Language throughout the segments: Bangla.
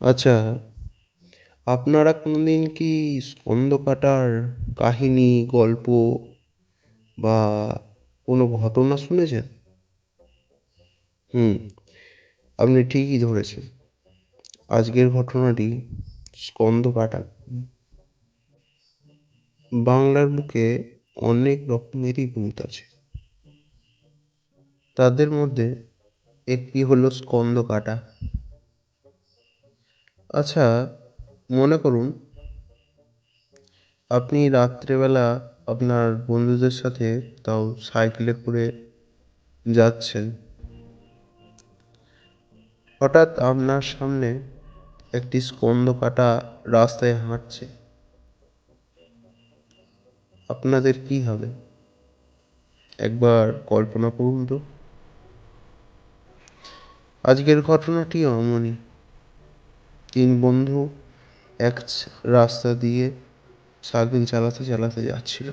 আচ্ছা আপনারা কোনোদিন কি স্কন্দকাটার কাহিনী, গল্প বা কোনো ঘটনা শুনেছেন? হুম, আপনি ঠিকই ধরেছেন। আজকের ঘটনাটি স্কন্দকাটা বাংলার বুকে অনেক রকমেরই ভূত আছে। তাদের মধ্যে একটি হলো স্কন্দকাটা আচ্ছা মনে করুন, আপনি রাত্রেবেলা আপনার বন্ধুদের সাথে তাও সাইকেলে করে যাচ্ছেন। হঠাৎ আপনার সামনে একটি স্কন্দকাটা রাস্তায় হাঁটছে। আপনাদের কি হবে? একবার কল্পনা করুন তো। আজকের ঘটনাটিও এমনই। তিন বন্ধু এক রাস্তা দিয়ে সাইকেল চালাতে চালাতে যাচ্ছিল।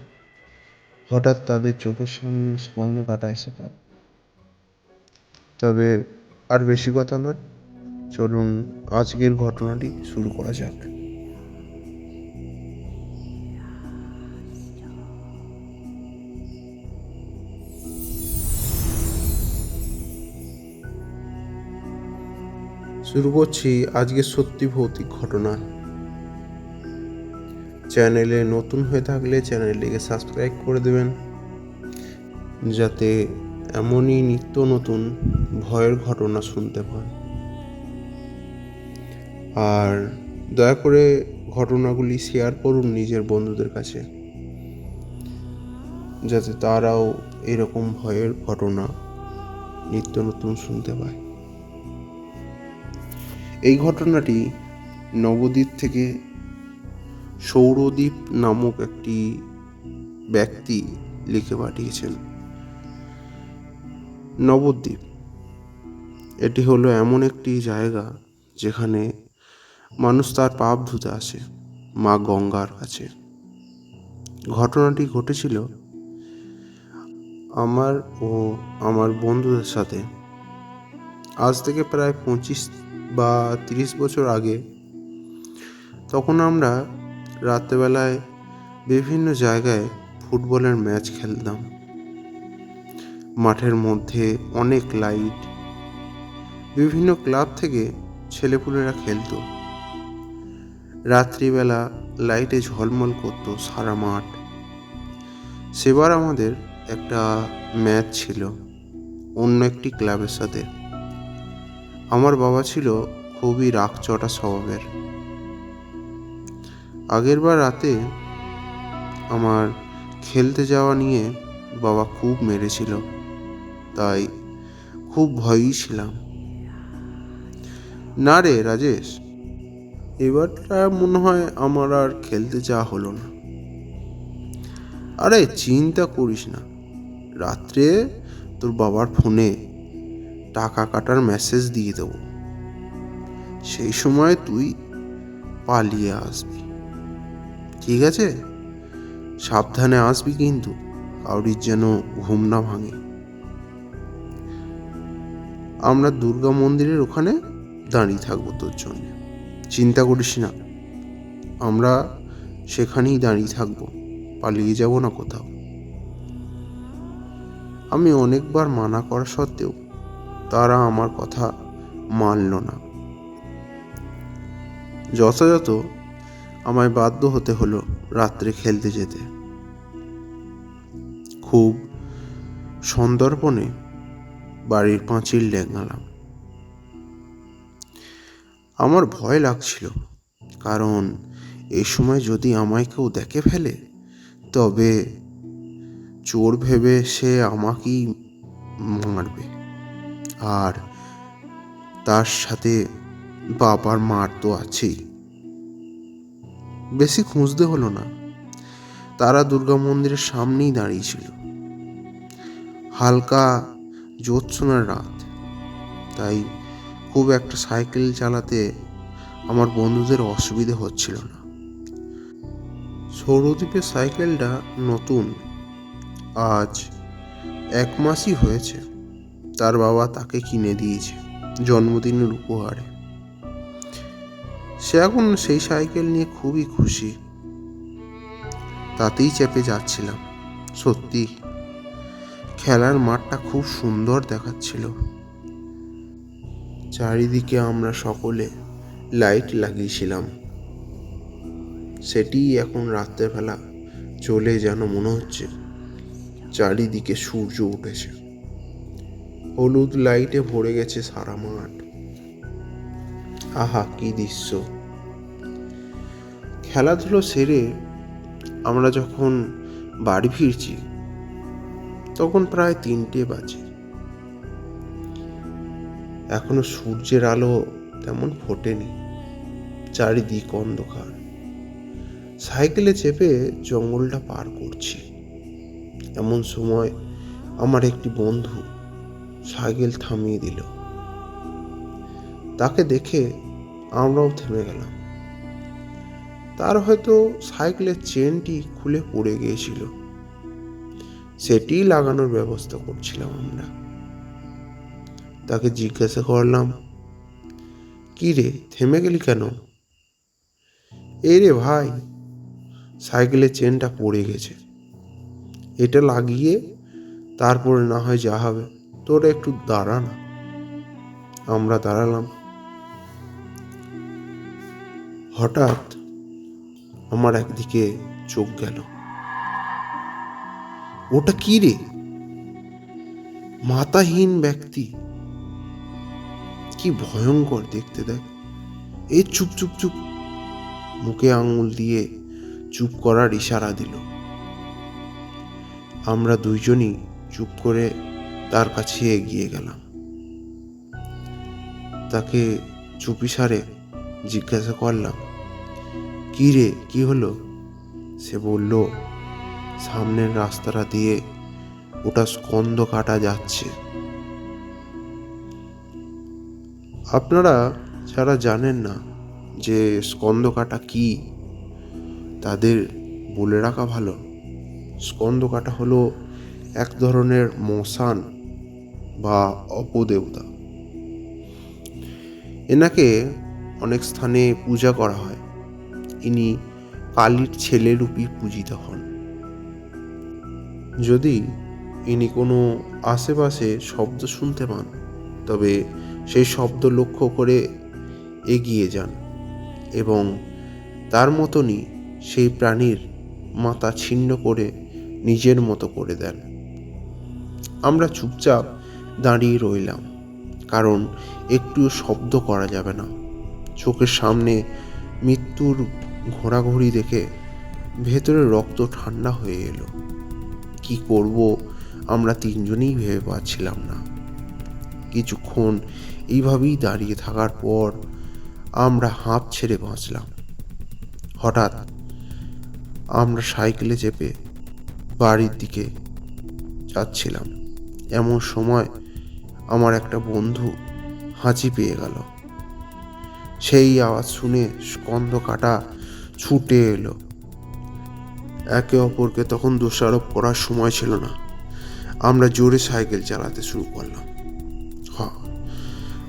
হঠাৎ তাদের চোখের সামনে কাটা এসে পড়ে। তবে আর বেশি কথা নয়, চলুন আজকের ঘটনাটি শুরু করা যাক। শুরু করছি আজকে সত্যি ভৌতিক ঘটনা। চ্যানেলে নতুন হয়ে থাকলে চ্যানেলটিকে সাবস্ক্রাইব করে দেবেন, যাতে এমনই নিত্য নতুন ভয়ের ঘটনা শুনতে পান। আর দয়া করে ঘটনাগুলি শেয়ার করুন নিজের বন্ধুদের কাছে, যাতে তারাও এরকম ভয়ের ঘটনা নিত্য নতুন শুনতে পায়। এই ঘটনাটি নবদ্বীপ থেকে সৌরদ্বীপ নামক একটি ব্যক্তি লিখে পাঠিয়েছেন। নবদ্বীপ, এটি হলো এমন একটি জায়গা যেখানে মানুষ তার পাপ ধুতে আসে, মা গঙ্গার কাছে। ঘটনাটি ঘটেছিল আমার ও আমার বন্ধুদের সাথে। আজ থেকে প্রায় পঁচিশ বা তিরিশ বছর আগে, তখন আমরা রাত্রেবেলায় বিভিন্ন জায়গায় ফুটবলের ম্যাচ খেলতাম। মাঠের মধ্যে অনেক লাইট, বিভিন্ন ক্লাব থেকে ছেলেপুলেরা খেলতো। রাত্রিবেলা লাইটে ঝলমল করতো সারা মাঠ। সেবার আমাদের একটা ম্যাচ ছিল, অন্য একটি ক্লাবের সাথে। আমার বাবা ছিল খুবই রাগচটা স্বভাবের। আগের বার রাতে আমার খেলতে যাওয়া নিয়ে বাবা খুব মেরেছিল, তাই খুব ভয়ই ছিলাম। না রে রাজেশ এবারটা মনে হয় আমার আর খেলতে যাওয়া হলো না। আরে চিন্তা করিস না, রাত্রে তোর বাবার ফোনে টাকা কাটার মেসেজ দিয়ে দেব। সেই সময় তুই পালিয়ে আসবি। ঠিক আছে? সাবধানে আসবি কিন্তু, কাউরির যেন ঘুম না ভাঙে। আমরা দুর্গা মন্দিরের ওখানে দাঁড়িয়ে থাকব তোর জন্য। চিন্তা করিস না, আমরা সেখানেই দাঁড়িয়ে থাকব, পালিয়ে যাব না কোথাও। আমি অনেকবার মানা করা সত্ত্বেও তারা আমার কথা মানল না। যথাযথ আমায় বাধ্য হতে হলো রাত্রে খেলতে যেতে। খুব সন্দর্পণে বাড়ির পাঁচিল ডেঙ্গালাম আমার ভয় লাগছিল, কারণ এই সময় যদি আমায় কেউ দেখে ফেলে, তবে চোর ভেবে সে আমাকেই মারবে। আর তার সাথে বাবার মার তো আছেই। বেশি খুঁজতে হলো না। তারা দুর্গা মন্দিরের সামনেই দাঁড়িয়েছিল হালকা জ্যোৎসনার রাত। তাই খুব একটা সাইকেল চালাতে আমার বন্ধুদের অসুবিধে হচ্ছিল না। সৌরদ্বীপের সাইকেলটা নতুন। আজ এক মাসই হয়েছে। তার বাবা তাকে কিনে দিয়েছে জন্মদিনের উপহারে। সে এখন সেই সাইকেল নিয়ে খুবই খুশি। তাতেই চেপে যাচ্ছিলাম, সত্যি। খেলার মাঠটা খুব সুন্দর দেখাচ্ছিল। চারিদিকে আমরা সকলে লাইট লাগিয়েছিলাম। সেটি এখন রাত্রেবেলা চলে যেন মনে হচ্ছে, চারিদিকে সূর্য উঠেছে। হলুদ লাইটে ভরে গেছে সারা মাঠ। আহা, কি দৃশ্য। খেলাধুলো সেরে আমরা যখন বাড়ি ফিরছি, তখন প্রায় তিনটে বাজে। এখনও সূর্যের আলো তেমন ফোটেনি, চারিদিক অন্ধকার। সাইকেলে চেপে জঙ্গলটা পার করছি। এমন সময় আমার একটি বন্ধু সাইকেল থামিয়ে দিল। তাকে দেখে আমরাও থেমে গেলাম। তার হয়তো সাইকেলের চেনটি খুলে পড়ে গিয়েছিল। সেটি লাগানোর ব্যবস্থা করছিলাম আমরা। তাকে জিজ্ঞাসা করলাম, কি রে, থেমে গেলি কেন? এই রে ভাই, সাইকেলের চেনটা পড়ে গেছে। এটা লাগিয়ে তারপরে না হয় যা হবে। তোরা একটু দাঁড়া না। আমরা দাঁড়ালাম। হঠাৎ আমার একদিকে চোখ গেল। ওটা কি রে? মাতাহীন ব্যক্তি। কি ভয়ঙ্কর দেখতে দেখ। এই চুপ চুপ চুপ। মুখে আঙুল দিয়ে চুপ করার ইশারা দিল। আমরা দুইজনই চুপ করে তার কাছে এগিয়ে গেলাম। তাকে চুপিসারে জিজ্ঞাসা করলাম, কি রে, কি হলো? সে বলল, সামনের রাস্তাটা দিয়ে ওটা স্কন্দ কাটা যাচ্ছে। আপনারা যারা জানেন না যে স্কন্দ কাটা কি, তাদের বলে রাখা ভালো। স্কন্দ কাটা হলো এক ধরনের মশান বা অপদেবতা। এনাকে অনেক স্থানে পূজা করা হয়। ইনি কালীর ছেলেরূপী পূজিত হন। যদি ইনি কোনো আশেপাশে শব্দ শুনতে পান, তবে সেই শব্দ লক্ষ্য করে এগিয়ে যান এবং তার মতনই সেই প্রাণীর মাথা ছিন্ন করে নিজের মতো করে দেন। আমরা চুপচাপ দাঁড়িয়ে রইলাম, কারণ একটু শব্দ করা যাবে না। চোখের সামনে মৃত্যুর ঘোরাঘুরি দেখে ভেতরে রক্ত ঠান্ডা হয়ে এলো। কি করব, আমরা তিনজনেই ভেবে পাচ্ছিলাম না। কিছুক্ষণ এইভাবেই দাঁড়িয়ে থাকার পর আমরা হাঁপ ছেড়ে বাঁচলাম। হঠাৎ আমরা সাইকেলে চেপে বাড়ির দিকে যাচ্ছিলাম। এমন সময় আমার একটা বন্ধু হাঁচি পেয়ে গেল। সেই আওয়াজ শুনে স্কন্ধ কাটা ছুটে এলো। একে অপরকে তখন দোষারোপ করার সময় ছিল না। আমরা জোরে সাইকেল চালাতে শুরু করলাম।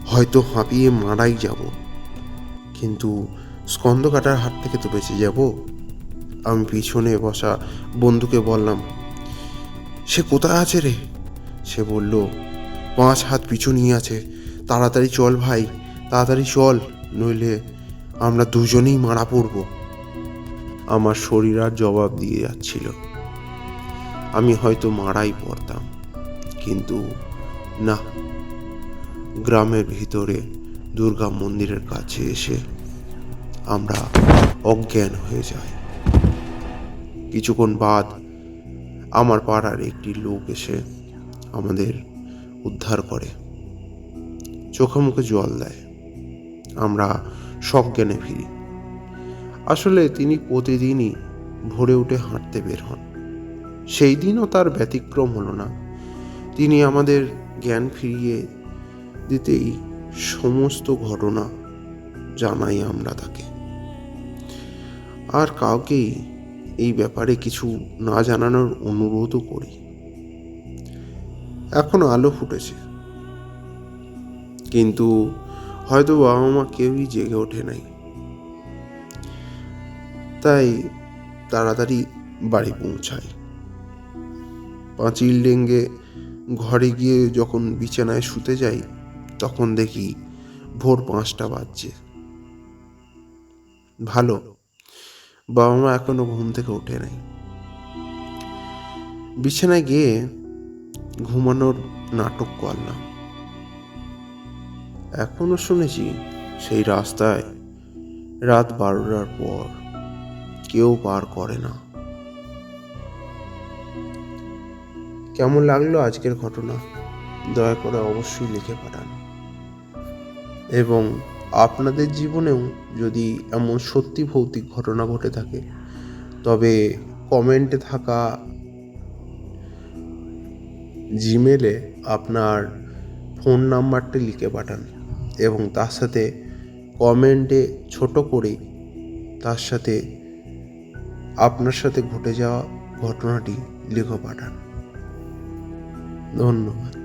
হয়তো হাঁপিয়ে মারাই যাব। কিন্তু স্কন্ধ কাটার হাত থেকে তো বেঁচে যাব। আমি পিছনে বসা বন্ধুকে বললাম, সে কোথায় আছে রে? সে বলল পাঁচ হাত পিছু নিয়ে আছে। তাড়াতাড়ি চল ভাই, তাড়াতাড়ি চল, নইলে আমরা দুজনেই মারা পড়ব। আমার শরীর আর জবাব দিয়ে যাচ্ছিল। আমি হয়তো মারাই পড়তাম, কিন্তু না। গ্রামের ভিতরে দুর্গা মন্দিরের কাছে এসে আমরা অজ্ঞান হয়ে যাই। কিছুক্ষণ বাদ আমার পাড়ার একটি লোক এসে আমাদের উদ্ধার করে। চোখে মুখে জল দেয়। আমরা সজ্ঞানে ফিরি। আসলে তিনি প্রতিদিনই ভোরে উঠে হাঁটতে বের হন। সেই দিনও তার ব্যতিক্রম হলো না। তিনি আমাদের জ্ঞান ফিরিয়ে দিতেই সমস্ত ঘটনা জানাই আমরা তাকে। আর কাউকেই এই ব্যাপারে কিছু না জানানোর অনুরোধও করি। এখন আলো ফুটেছে। কিন্তু হয়তো বাবা মা কেউই জেগে ওঠে নাই। তাই তাড়াতাড়ি বাড়ি পৌঁছায়। পাঁচিল ডেঙ্গে ঘরে গিয়ে যখন বিছানায় শুতে যাই, তখন দেখি ভোর পাঁচটা বাজছে। ভালো, বাবা মা এখনও ঘুম থেকে ওঠে নাই। বিছানায় গিয়ে ঘুমানোর নাটক করলাম। এখনও শুনেছি সেই রাস্তায় রাত বারোটার পর কেউ পার করে না। কেমন লাগল আজকের ঘটনা? দয়া করে অবশ্যই লিখে পাঠান। এবং আপনাদের জীবনেও যদি এমন সত্যি ভৌতিক ঘটনা ঘটে থাকে, তবে কমেন্টে থাকা জিমেলে আপনার ফোন নাম্বারটি লিখে পাঠান এবং তার সাথে কমেন্টে ছোট করে তার সাথে আপনার সাথে ঘটে যাওয়া ঘটনাটি লিখে পাঠান। ধন্যবাদ।